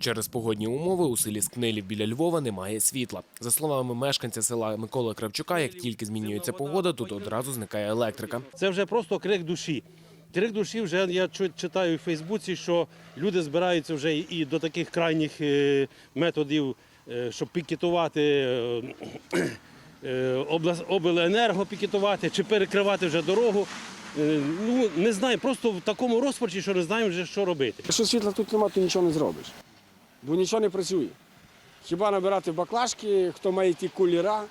Через погодні умови у селі Скнилів біля Львова немає світла. За словами мешканця села Миколи Кравчука, як тільки змінюється погода, тут одразу зникає електрика. Це вже просто крик душі. Крик душі вже я читаю в Фейсбуці, що люди збираються вже і- до таких крайніх е, методів, е, щоб пікетувати е, обленерго пікетувати чи перекривати вже дорогу. Ну не знаю, просто в такому розпачі, що не знаємо вже що робити. Якщо світла тут немає, то нічого не зробиш. Бо нічого не працює. Хіба набирати баклажки, хто має ті куліра,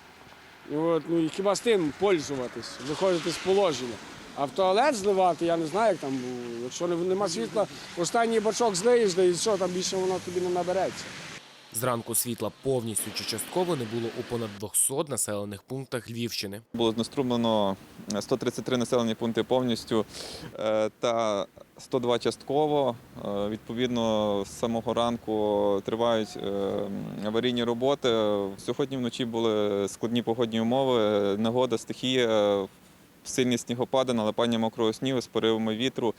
от, ну, і хіба з тим пользуватись, виходити з положення. А в туалет зливати, я не знаю, як там, якщо нема світла, останній бачок злиєш, да і що, там більше воно тобі не набереться. Зранку світла повністю чи частково не було у понад 200 населених пунктах Львівщини. Було знеструмлено 133 населені пункти повністю е, та 102 частково. Е, Відповідно, з самого ранку тривають е, аварійні роботи. Сьогодні вночі були складні погодні умови, негода, стихія, сильні снігопади, налипання мокрого снігу з поривами вітру.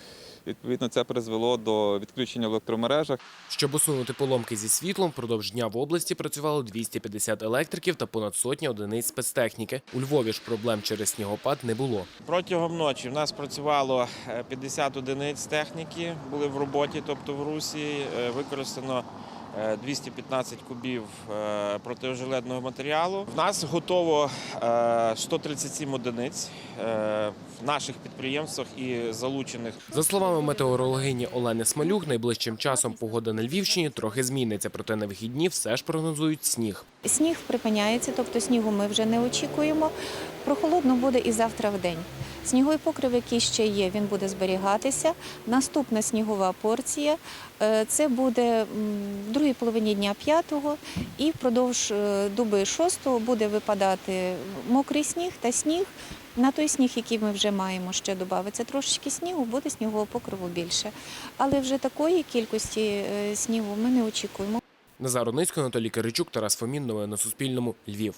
Відповідно, це призвело до відключення в електромережах. Щоб усунути поломки зі світлом, впродовж дня в області працювало 250 електриків та понад сотня одиниць спецтехніки. У Львові ж проблем через снігопад не було. Протягом ночі в нас працювало е, 50 одиниць техніки, були в роботі, тобто в русі. Е, Використано е, 215 кубів е, протиожеледного матеріалу. В нас готово е, 137 одиниць е, в наших підприємствах і залучених За словами метеорологині Олени Смалюк, найближчим часом погода на Львівщині трохи зміниться, проте на вихідні все ж прогнозують сніг. Сніг припиняється, тобто снігу ми вже не очікуємо. Прохолодно буде і завтра в день. Сніговий покрив, який ще є, він буде зберігатися. Наступна снігова порція е, це буде в другій половині дня 5-го і впродовж е, доби 6-го буде випадати мокрий сніг та сніг. На той сніг, який ми вже маємо, ще додається трошечки снігу, буде снігового покриву більше. Але вже такої кількості е, снігу ми не очікуємо. Назар Оницько, Анатолій Киричук, Тарас Фомін. Новини на Суспільному. Львів.